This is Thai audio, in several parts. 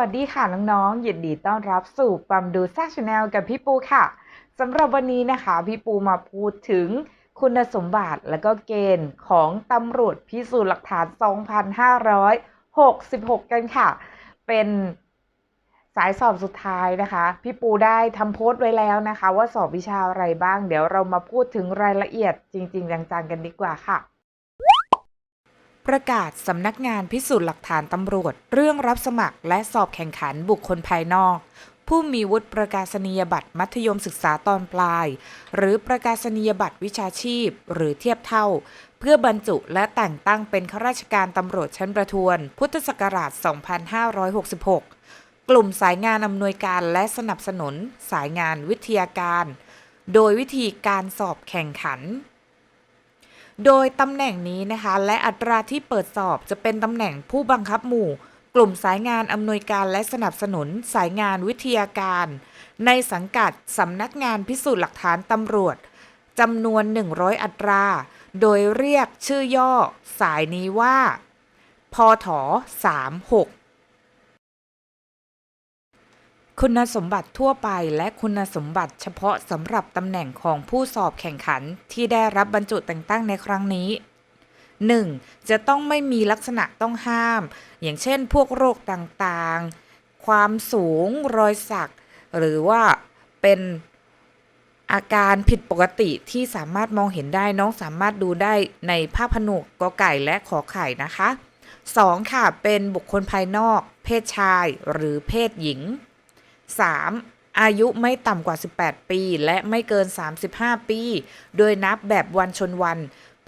วัสดีค่ะน้องๆ ยินดีต้อนรับสู่ปั๊มดูซ่าชาแนลกับพี่ปูค่ะสำหรับวันนี้นะคะ พี่ปูมาพูดถึงคุณสมบัติและก็เกณฑ์ของตำรวจพิสูจน์หลักฐาน 2566 กันค่ะ เป็นสายสอบสุดท้ายนะคะ พี่ปูได้ทำโพสต์ไว้แล้วนะคะ ว่าสอบวิชาอะไรบ้าง เดี๋ยวเรามาพูดถึงรายละเอียดจริง ๆ จังๆกันดีกว่าค่ะ ประกาศสำนักงานพิสูจน์หลักฐานตำรวจ เรื่องรับสมัครและสอบแข่งขันบุคคลภายนอก ผู้มีวุฒิประกาศนียบัตรมัธยมศึกษาตอนปลาย หรือประกาศนียบัตรวิชาชีพ หรือเทียบเท่า เพื่อบรรจุและแต่งตั้งเป็นข้าราชการตำรวจชั้นประทวน พุทธศักราช 2566 กลุ่มสายงานอำนวยการและสนับสนุน สายงานวิทยาการ โดยวิธีการสอบแข่งขัน โดยตำแหน่งนี้นะคะ และอัตราที่เปิดสอบจะเป็นตำแหน่งผู้บังคับหมู่ กลุ่มสายงานอำนวยการและสนับสนุนสายงานวิทยาการ ในสังกัดสำนักงานพิสูจน์หลักฐานตำรวจจำนวน 100 อัตรา โดยเรียกชื่อย่อ สายนี้ว่าพท36 คุณสมบัติทั่วไปและคุณสมบัติเฉพาะสำหรับตำแหน่งของผู้สอบแข่งขันที่ได้รับบรรจุแต่งตั้งในครั้งนี้ 1. จะต้องไม่มีลักษณะต้องห้าม อย่างเช่น พวกโรคต่างๆ ความสูงรอยสัก หรือว่าเป็นอาการผิดปกติที่สามารถมองเห็นได้น้องสามารถดูได้ในภาพผนวกกอไก่และขอไข่นะคะ 2. ค่ะเป็นบุคคลภายนอก เพศชายหรือเพศหญิง 3. อายุไม่ต่ำกว่า 18 ปี และไม่เกิน 35 ปี โดยนับแบบวันชนวัน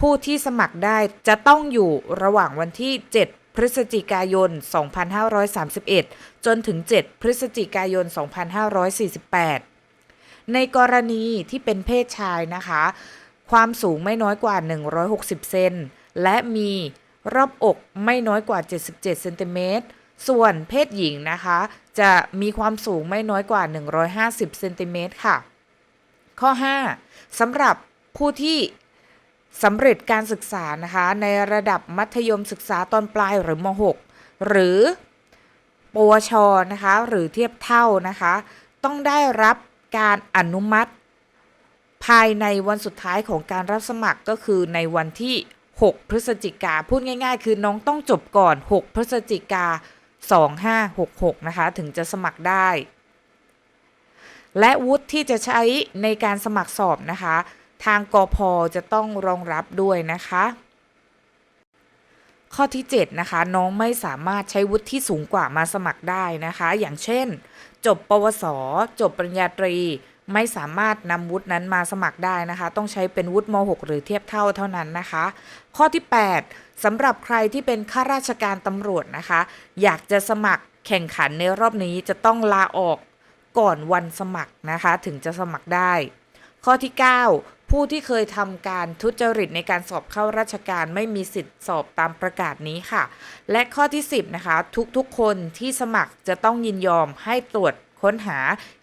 ผู้ที่สมัครได้จะต้องอยู่ระหว่างวันที่ 7 พฤศจิกายน 2531 จนถึง 7 พฤศจิกายน 2548 ในกรณีที่เป็นเพศชายนะคะ ความสูงไม่น้อยกว่า 160 เซน และมีรอบอกไม่น้อยกว่า 77 เซนติเมตร ส่วนเพศหญิงนะคะ จะมีความสูงไม่น้อยกว่า 150เซนติเมตรค่ะ ข้อ 5สำหรับผู้ที่สำเร็จการศึกษานะคะ ในระดับมัธยมศึกษาตอนปลายหรือม .6 หรือปวชนะคะ หรือเทียบเท่านะคะ ต้องได้รับการอนุมัติ ภายในวันสุดท้ายของการรับสมัครก็คือในวันที่ 6 พฤศจิกาพูดง่าย ๆ คือน้องต้องจบก่อน 6 พฤศจิกา 2566 นะคะ ถึงจะสมัครได้ และวุฒิที่จะใช้ในการสมัครสอบนะคะ ทางกพจะต้องรองรับด้วยนะคะ ข้อที่ 7 นะคะ น้องไม่สามารถใช้วุฒิที่สูงกว่ามาสมัครได้นะคะ อย่างเช่น จบปวส จบปริญญาตรี ไม่สามารถนำวุฒินั้นมาสมัครได้นะคะ ต้องใช้เป็นวุฒิม .6 หรือเทียบเท่าเท่านั้นนะคะ ข้อที่ 8สำหรับใครที่เป็นข้าราชการตำรวจนะคะ อยากจะสมัครแข่งขันในรอบนี้จะต้องลาออกก่อนวันสมัครนะคะ ถึงจะสมัครได้ ข้อที่ 9 ผู้ที่เคยทำการทุจริตในการสอบเข้าราชการไม่มีสิทธิ์สอบตามประกาศนี้ค่ะ และข้อที่ 10 นะคะ ทุกๆคนที่สมัครจะต้องยินยอมให้ตรวจค้นหา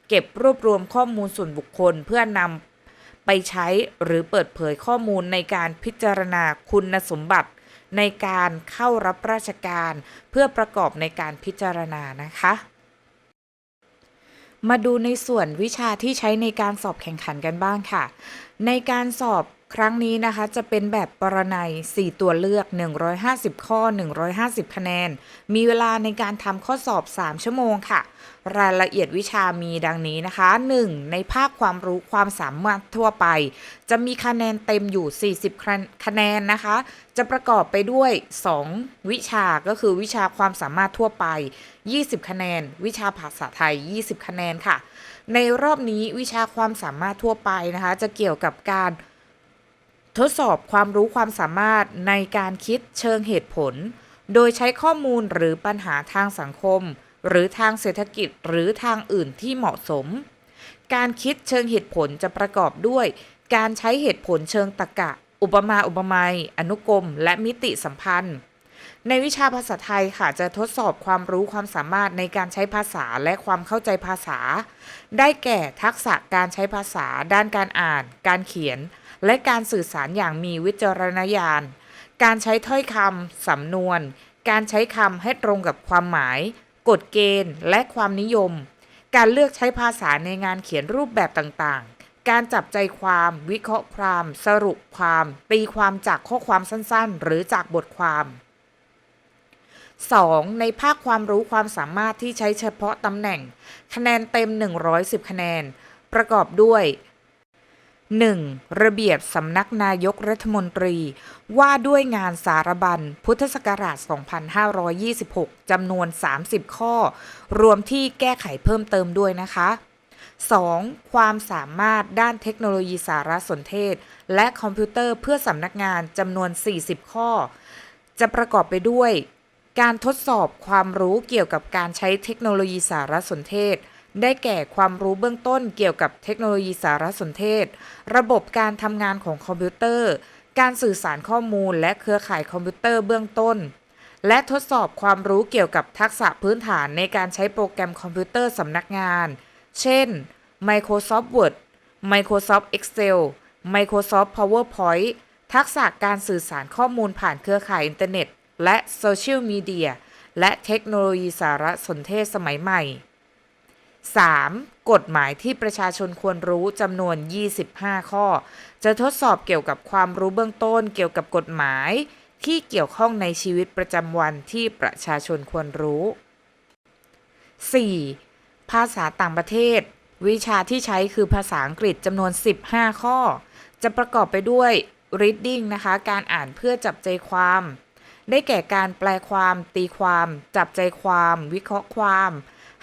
เก็บรวบรวมข้อมูลส่วนบุคคลเพื่อนำไปใช้หรือเปิดเผยข้อมูลในการพิจารณาคุณสมบัติ ในการเข้ารับราชการเพื่อประกอบในการพิจารณานะคะ มาดูในส่วนวิชาที่ใช้ในการสอบแข่งขันกันบ้างค่ะ ในการสอบ ครั้งนี้นะคะจะเป็นแบบปรนัย 4 ตัวเลือก 150 ข้อ 150 คะแนน มีเวลาในการทำข้อสอบ 3 ชั่วโมงค่ะ รายละเอียดวิชามีดังนี้นะคะ 1. ในภาคความรู้ความสามารถทั่วไป จะมีคะแนนเต็มอยู่ 40 คะแนนนะคะ จะประกอบไปด้วย 2 วิชาก็คือวิชาความสามารถทั่วไป 20 คะแนน วิชาภาษาไทย 20 คะแนนค่ะ ในรอบนี้วิชาความสามารถทั่วไปนะคะ จะเกี่ยวกับการ ทดสอบความรู้ความสามารถในการคิดเชิงเหตุผล โดยใช้ข้อมูลหรือปัญหาทางสังคม หรือทางเศรษฐกิจหรือทางอื่นที่เหมาะสม การคิดเชิงเหตุผลจะประกอบด้วย การใช้เหตุผลเชิงตรรกะ อุปมาอุปไมยอนุกรม และมิติสัมพันธ์ ในวิชาภาษาไทยค่ะจะทดสอบความรู้ความสามารถในการใช้ภาษาและความเข้าใจภาษา ได้แก่ทักษะการใช้ภาษา ด้านการอ่าน การเขียน และการสื่อสารอย่างมีวิจารณญาณ การใช้ถ้อยคำสำนวน การใช้คำให้ตรงกับความหมาย กฎเกณฑ์ และความนิยม การเลือกใช้ภาษาในงานเขียนรูปแบบต่างๆ การจับใจความ วิเคราะห์ความ สรุปความ ตีความจากข้อความสั้นๆ หรือจากบทความ 2. ในภาคความรู้ความสามารถที่ใช้เฉพาะตำแหน่ง คะแนนเต็ม 110 คะแนน ประกอบด้วย 1. ระเบียบสำนักนายกรัฐมนตรี ว่าด้วยงานสารบัญ พุทธศักราช 2526 จำนวน 30 ข้อ รวมที่แก้ไขเพิ่มเติมด้วยนะคะ 2. ความสามารถด้านเทคโนโลยีสารสนเทศ และคอมพิวเตอร์เพื่อสำนักงานจำนวน 40 ข้อ จะประกอบไปด้วย การทดสอบความรู้เกี่ยวกับการใช้เทคโนโลยีสารสนเทศ ได้แก่ความรู้เบื้องต้นเกี่ยวกับเทคโนโลยีสารสนเทศ ระบบการทำงานของคอมพิวเตอร์ การสื่อสารข้อมูลและเครือข่ายคอมพิวเตอร์เบื้องต้น และทดสอบความรู้เกี่ยวกับทักษะพื้นฐานในการใช้โปรแกรมคอมพิวเตอร์สำนักงาน เช่น Microsoft Word Microsoft Excel Microsoft PowerPoint ทักษะการสื่อสารข้อมูลผ่านเครือข่ายอินเทอร์เน็ต และโซเชียลมีเดียและเทคโนโลยีสารสนเทศสมัยใหม่ 3. กฎหมายที่ประชาชนควรรู้จำนวน 25 ข้อ จะทดสอบเกี่ยวกับความรู้เบื้องต้นเกี่ยวกับกฎหมายที่เกี่ยวข้องในชีวิตประจำวันที่ประชาชนควรรู้ 4. ภาษาต่างประเทศ วิชาที่ใช้คือภาษาอังกฤษจำนวน 15 ข้อ จะประกอบไปด้วย reading นะคะ การอ่านเพื่อจับใจความ ได้แก่การแปลความ ตีความ จับใจความ วิเคราะห์ความ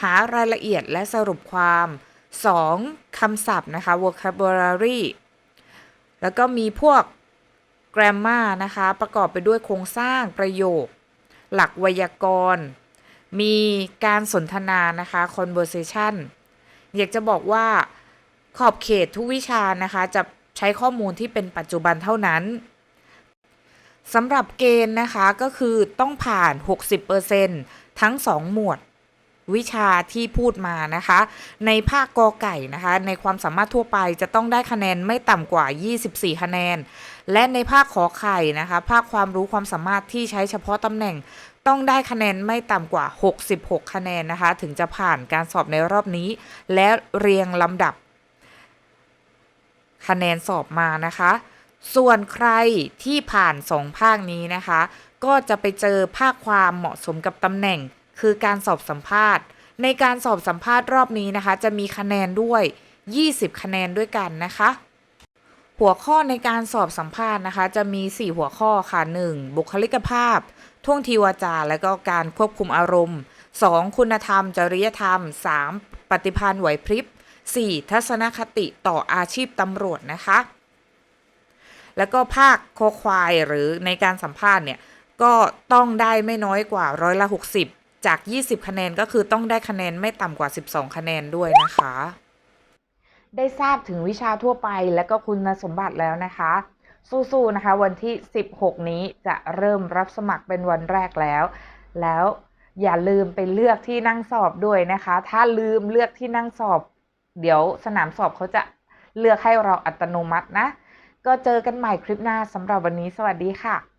หารายละเอียดและสรุปความ 2. คำศัพท์นะคะ vocabulary แล้วก็มีพวก grammar นะคะ ประกอบไปด้วยโครงสร้างประโยค หลักไวยากรณ์ มีการสนทนานะคะ conversation อยากจะบอกว่าขอบเขตทุกวิชานะคะ จะใช้ข้อมูลที่เป็นปัจจุบันเท่านั้นสำหรับเกณฑ์นะคะก็คือต้องผ่าน 60%ทั้ง 2 หมวด วิชาที่พูดมานะคะ ในภาคกอไก่นะคะ ในความสามารถทั่วไปจะต้องได้คะแนนไม่ต่ำกว่า 24 คะแนน และในภาคขอไข่นะคะ ภาคความรู้ความสามารถที่ใช้เฉพาะตำแหน่งต้องได้คะแนนไม่ต่ำกว่า 66 คะแนนนะคะ ถึงจะผ่านการสอบในรอบนี้ และเรียงลำดับ คะแนนสอบมานะคะ ส่วนใครที่ผ่านสองภาคนี้นะคะ ก็จะไปเจอภาคความเหมาะสมกับตำแหน่ง คือการสอบสัมภาษณ์ ในการสอบสัมภาษณ์รอบนี้นะคะ จะมีคะแนนด้วย 20 คะแนนด้วยกันนะคะ หัวข้อในการสอบสัมภาษณ์นะคะ จะมี 4 หัวข้อค่ะ 1. บุคลิกภาพ ท่วงทีวาจา และก็การควบคุมอารมณ์ 2. คุณธรรม จริยธรรม 3. ปฏิภาณไหวพริบ 4. ทัศนคติต่ออาชีพตำรวจนะคะ แล้วก็ภาคโคควายหรือในการสัมภาษณ์เนี่ย ก็ต้องได้ไม่น้อยกว่าร้อยละ 60 จาก 20 คะแนนก็คือต้องได้คะแนนไม่ต่ำกว่า 12 คะแนนด้วยนะคะ ได้ทราบถึงวิชาทั่วไปและก็คุณสมบัติแล้วนะคะ สู้ๆนะคะ วันที่ 16 นี้จะเริ่มรับสมัครเป็นวันแรกแล้ว แล้วอย่าลืมไปเลือกที่นั่งสอบด้วยนะคะ ถ้าลืมเลือกที่นั่งสอบ เดี๋ยวสนามสอบเขาจะเลือกให้เราอัตโนมัตินะ ก็เจอกันใหม่คลิปหน้าสำหรับวันนี้สวัสดีค่ะ